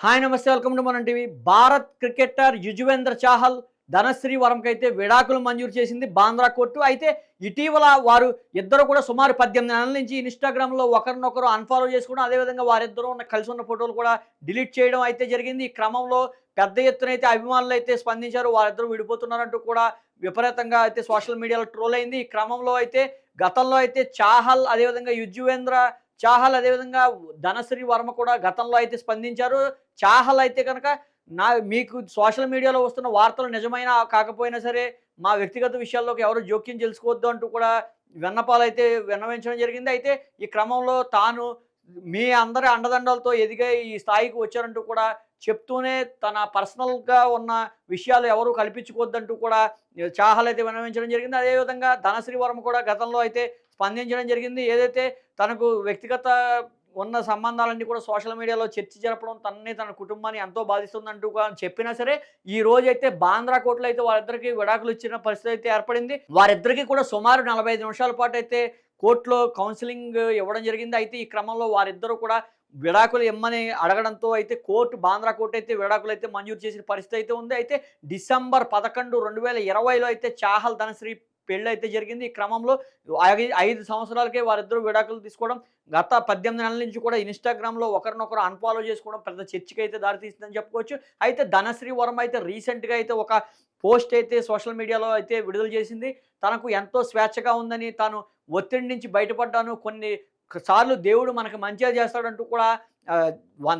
Hi నమస్తే welcome to మన TV. Bharat cricketer Yuzvendra Chahal Dhanashree వరంకి అయితే విడాకులు మంజూరు చేసింది బాంద్రా కోర్టు. అయితే ఇటీవల వారు ఇద్దరు కూడా సుమారు పద్దెనిమిది నెలల నుంచి ఇన్స్టాగ్రామ్లో ఒకరినొకరు అన్ఫాలో చేసుకోవడం అదేవిధంగా వారిద్దరూ ఉన్న కలిసి ఉన్న ఫోటోలు కూడా డిలీట్ చేయడం అయితే జరిగింది. ఈ క్రమంలో పెద్ద ఎత్తున అయితే అభిమానులు అయితే స్పందించారు వారిద్దరూ విడిపోతున్నారంటూ కూడా విపరీతంగా అయితే సోషల్ మీడియాలో ట్రోల్ అయింది. ఈ క్రమంలో అయితే గతంలో అయితే చాహల్ అదేవిధంగా యుజువేంద్ర చాహల్ అదేవిధంగా ధనశ్రీ వర్మ కూడా గతంలో అయితే స్పందించారు. చాహల్ అయితే కనుక నా మీకు సోషల్ మీడియాలో వస్తున్న వార్తలు నిజమైన కాకపోయినా సరే మా వ్యక్తిగత విషయాల్లోకి ఎవరు జోక్యం తెలుసుకోవద్దు అంటూ కూడా విన్నపాలు అయితే విన్నవించడం జరిగింది. అయితే ఈ క్రమంలో తాను మీ అందరి అండదండలతో ఎదిగే ఈ స్థాయికి వచ్చారంటూ కూడా చెప్తూనే తన పర్సనల్గా ఉన్న విషయాలు ఎవరు కల్పించుకోవద్దంటూ కూడా చాహల్ అయితే విన్నవించడం జరిగింది. అదేవిధంగా ధనశ్రీ వర్మ కూడా గతంలో అయితే స్పందించడం జరిగింది. ఏదైతే తనకు వ్యక్తిగత ఉన్న సంబంధాలన్నీ కూడా సోషల్ మీడియాలో చర్చ జరపడం తనని తన కుటుంబాన్ని ఎంతో బాధిస్తుందంటూ చెప్పినా సరే ఈ రోజు అయితే బాంద్రా కోర్టులో అయితే వారిద్దరికి విడాకులు ఇచ్చిన పరిస్థితి అయితే ఏర్పడింది. వారిద్దరికి కూడా సుమారు నలభై ఐదు నిమిషాల పాటు అయితే కోర్టులో కౌన్సిలింగ్ ఇవ్వడం జరిగింది. అయితే ఈ క్రమంలో వారిద్దరూ కూడా విడాకులు ఇమ్మని అడగడంతో అయితే కోర్టు బాంద్రా కోర్టు అయితే విడాకులు అయితే మంజూరు చేసిన పరిస్థితి అయితే ఉంది. అయితే డిసెంబర్ పదకొండు రెండు వేల ఇరవైలో అయితే చాహల్ ధనశ్రీ పెళ్ళి అయితే జరిగింది. ఈ క్రమంలో ఐదు సంవత్సరాలకే వారిద్దరూ విడాకులు తీసుకోవడం గత పద్దెనిమిది నెలల నుంచి కూడా ఇన్స్టాగ్రామ్లో ఒకరినొకరు అన్ఫాలో చేసుకోవడం పెద్ద చర్చకి అయితే దారితీస్తుందని చెప్పుకోవచ్చు. అయితే ధనశ్రీ వరం అయితే రీసెంట్గా అయితే ఒక పోస్ట్ అయితే సోషల్ మీడియాలో అయితే విడుదల చేసింది. తనకు ఎంతో స్వేచ్ఛగా ఉందని తాను ఒత్తిడి నుంచి బయటపడ్డాను. కొన్ని సార్లు దేవుడు మనకు మంచిగా చేస్తాడంటూ కూడా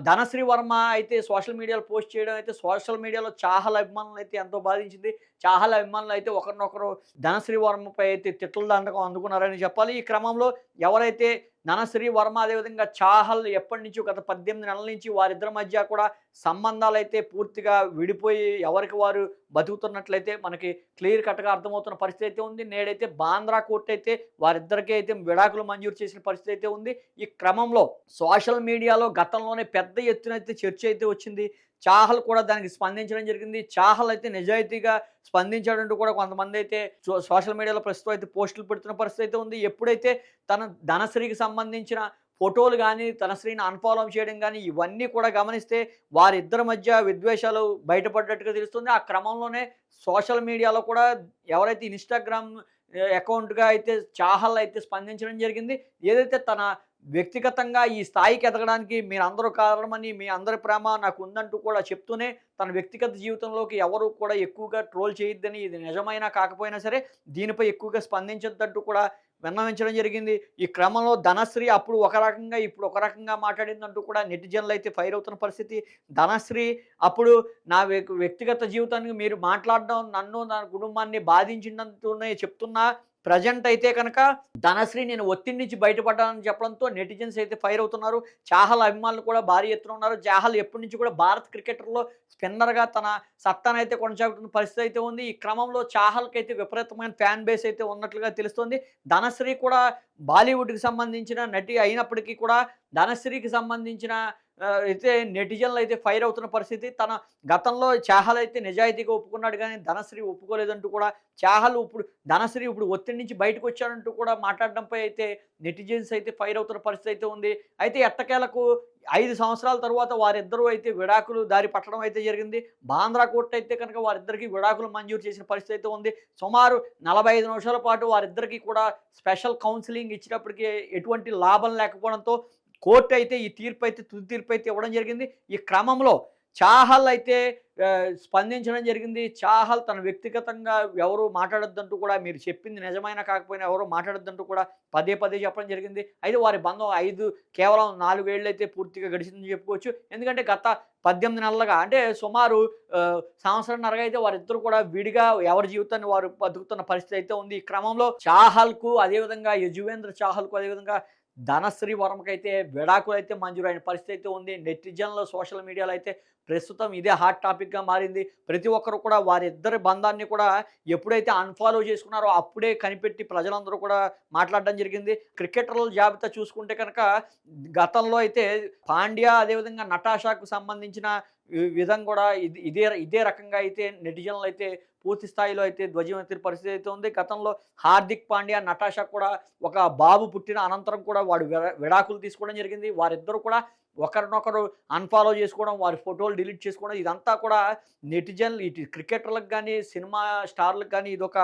ధనశ్రీ వర్మ అయితే సోషల్ మీడియాలో పోస్ట్ చేయడం అయితే సోషల్ మీడియాలో చాహల్ అభిమానులు అయితే ఎంతో బాధించింది. చాహల్ అభిమానులు అయితే ఒకరినొకరు ధనశ్రీ వర్మపై అయితే తిట్ల దండకం అందుకున్నారని చెప్పాలి. ఈ క్రమంలో ఎవరైతే ధనశ్రీ వర్మ అదేవిధంగా చాహల్ ఎప్పటి నుంచి గత పద్దెనిమిది నెలల నుంచి వారిద్దరి మధ్య కూడా సంబంధాలు అయితే పూర్తిగా విడిపోయి ఎవరికి వారు బతుకుతున్నట్లయితే మనకి క్లియర్ కట్గా అర్థమవుతున్న పరిస్థితి అయితే ఉంది. నేడైతే బాంద్రా కోర్టు అయితే వారిద్దరికీ అయితే విడాకులు మంజూరు చేసిన పరిస్థితి అయితే ఉంది. ఈ క్రమంలో సోషల్ మీడియాలో గతంలోనే పెద్ద ఎత్తున అయితే చర్చ అయితే వచ్చింది. చాహల్ కూడా దానికి స్పందించడం జరిగింది. చాహల్ అయితే నిజాయితీగా స్పందించాడంటూ కూడా కొంతమంది అయితే సో- సోషల్ మీడియాలో ప్రస్తుతం అయితే పోస్టులు పెడుతున్న పరిస్థితి అయితే ఉంది. ఎప్పుడైతే తన ధనశ్రీకి సంబంధించిన ఫోటోలు కానీ ధనశ్రీని అన్ఫాలో చేయడం కానీ ఇవన్నీ కూడా గమనిస్తే వారిద్దరి మధ్య విద్వేషాలు బయటపడ్డట్టుగా తెలుస్తుంది. ఆ క్రమంలోనే సోషల్ మీడియాలో కూడా ఎవరైతే ఇన్స్టాగ్రామ్ అకౌంట్గా అయితే చాహల్ అయితే స్పందించడం జరిగింది. ఏదైతే తన వ్యక్తిగతంగా ఈ స్థాయికి ఎదగడానికి మీరు అందరూ కారణమని మీ అందరి ప్రేమ నాకు ఉందంటూ కూడా చెప్తూనే తన వ్యక్తిగత జీవితంలోకి ఎవరు కూడా ఎక్కువగా ట్రోల్ చేయొద్దని ఇది నిజమైనా కాకపోయినా సరే దీనిపై ఎక్కువగా స్పందించొద్దంటూ కూడా విన్నవించడం జరిగింది. ఈ క్రమంలో ధనశ్రీ అప్పుడు ఒక రకంగా ఇప్పుడు ఒక రకంగా మాట్లాడిందంటూ కూడా నెటిజన్లు అయితే ఫైర్ అవుతున్న పరిస్థితి. ధనశ్రీ అప్పుడు నా వ్యక్- వ్యక్తిగత జీవితానికి మీరు మాట్లాడడం నన్ను నా కుటుంబాన్ని బాధించినంతూనే చెప్తున్నా ప్రజెంట్ అయితే కనుక ధనశ్రీ నేను ఒత్తిడి నుంచి బయటపడ్డానని చెప్పడంతో నెటిజన్స్ అయితే ఫైర్ అవుతున్నారు. చాహల్ అభిమానులు కూడా భారీ ఎత్తున ఉన్నారు. చాహల్ ఎప్పటి నుంచి కూడా భారత్ క్రికెటర్లో స్పిన్నర్గా తన సత్తాను అయితే కొనసాగుతున్న పరిస్థితి అయితే ఉంది. ఈ క్రమంలో చాహల్కి అయితే విపరీతమైన ఫ్యాన్ బేస్ అయితే ఉన్నట్లుగా తెలుస్తుంది. ధనశ్రీ కూడా బాలీవుడ్కి సంబంధించిన నటి అయినప్పటికీ కూడా ధనశ్రీకి సంబంధించిన అయితే నెటిజన్లు అయితే ఫైర్ అవుతున్న పరిస్థితి. తన గతంలో చాహల్ అయితే నిజాయితీగా ఒప్పుకున్నాడు కానీ ధనశ్రీ ఒప్పుకోలేదంటూ కూడా చాహల్ ఇప్పుడు ధనశ్రీ ఇప్పుడు ఒత్తిడి నుంచి బయటకు వచ్చాడంటూ కూడా మాట్లాడడంపై అయితే నెటిజన్స్ అయితే ఫైర్ అవుతున్న పరిస్థితి అయితే ఉంది. అయితే ఎట్టకేలకు ఐదు సంవత్సరాల తర్వాత వారిద్దరూ అయితే విడాకులు దారి పట్టడం అయితే జరిగింది. బాంద్రా కోర్టు అయితే కనుక వారిద్దరికి విడాకులు మంజూరు చేసిన పరిస్థితి అయితే ఉంది. సుమారు నలభై ఐదు నిమిషాల పాటు వారిద్దరికి కూడా స్పెషల్ కౌన్సిలింగ్ ఇచ్చినప్పటికీ ఎటువంటి లాభం లేకపోవడంతో కోర్టు అయితే ఈ తీర్పు అయితే తుది తీర్పు అయితే ఇవ్వడం జరిగింది. ఈ క్రమంలో చాహల్ అయితే స్పందించడం జరిగింది. చాహల్ తన వ్యక్తిగతంగా ఎవరు మాట్లాడొద్దంటూ కూడా మీరు చెప్పింది నిజమైన కాకపోయినా ఎవరు మాట్లాడొద్దంటూ కూడా పదే పదే చెప్పడం జరిగింది. అయితే వారి బంధం ఐదు కేవలం నాలుగేళ్ళు అయితే పూర్తిగా గడిచిందని చెప్పుకోవచ్చు. ఎందుకంటే గత పద్దెనిమిది నెలలుగా అంటే సుమారు సంవత్సరంన్నరగా అయితే వారిద్దరు కూడా విడిగా ఎవరి జీవితాన్ని వారు బతుకుతున్న పరిస్థితి అయితే ఉంది. ఈ క్రమంలో చాహల్కు అదేవిధంగా యజువేంద్ర చాహల్కు అదేవిధంగా ధనశ్రీ వరంకైతే అయితే విడాకులు అయితే మంజూరైన పరిస్థితి అయితే ఉంది. నెటిజన్లు సోషల్ మీడియాలో అయితే ప్రస్తుతం ఇదే హాట్ టాపిక్గా మారింది. ప్రతి ఒక్కరు కూడా వారిద్దరి బంధాన్ని కూడా ఎప్పుడైతే అన్ఫాలో చేసుకున్నారో అప్పుడే కనిపెట్టి ప్రజలందరూ కూడా మాట్లాడడం జరిగింది. క్రికెటర్ల జాబితా చూసుకుంటే కనుక గతంలో అయితే పాండ్యా అదేవిధంగా నటాషాకు సంబంధించిన విధంగా విధం కూడా ఇదే ఇదే రకంగా అయితే నెటిజన్లు అయితే పూర్తి స్థాయిలో అయితే ధ్వజం ఎత్తిన పరిస్థితి అయితే ఉంది. గతంలో హార్దిక్ పాండ్యా నటాషా కూడా ఒక బాబు పుట్టిన అనంతరం కూడా వాడు విడాకులు తీసుకోవడం జరిగింది. వారిద్దరూ కూడా ఒకరినొకరు అన్ఫాలో చేసుకోవడం వారి ఫోటోలు డిలీట్ చేసుకోవడం ఇదంతా కూడా నెటిజన్లు ఇటు క్రికెటర్లకు కానీ సినిమా స్టార్లకు కానీ ఇదొక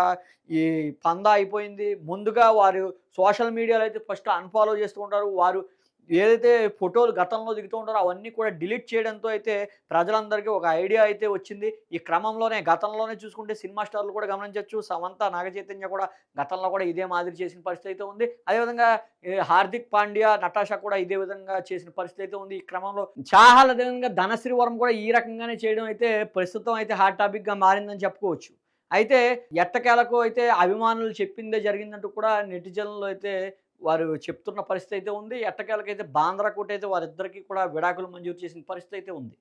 ఈ పందా అయిపోయింది. ముందుగా వారు సోషల్ మీడియాలో అయితే ఫస్ట్ అన్ఫాలో చేస్తూ ఉంటారు. వారు ఏదైతే ఫోటోలు గతంలో దిగుతూ ఉంటారో అవన్నీ కూడా డిలీట్ చేయడంతో అయితే ప్రజలందరికీ ఒక ఐడియా అయితే వచ్చింది. ఈ క్రమంలోనే గతంలోనే చూసుకుంటే సినిమా స్టార్లు కూడా గమనించవచ్చు సమంత నాగచైతన్య కూడా గతంలో కూడా ఇదే మాదిరి చేసిన పరిస్థితి అయితే ఉంది. అదేవిధంగా హార్దిక్ పాండ్యా నటాషా కూడా ఇదే విధంగా చేసిన పరిస్థితి అయితే ఉంది. ఈ క్రమంలో చాహల్ అదేవిధంగా ధనశ్రీ వరం కూడా ఈ రకంగానే చేయడం అయితే ప్రస్తుతం అయితే హాట్ టాపిక్గా మారిందని చెప్పుకోవచ్చు. అయితే ఎట్టకేలకు అయితే అభిమానులు చెప్పిందే జరిగిందంటూ కూడా నెటిజన్లు అయితే వారు చెప్తున్న పరిస్థితి అయితే ఉంది. ఎట్టకేలకైతే బాంద్రా కోట అయితే వారిద్దరికీ కూడా విడాకులు మంజూరు చేసిన పరిస్థితి అయితే ఉంది.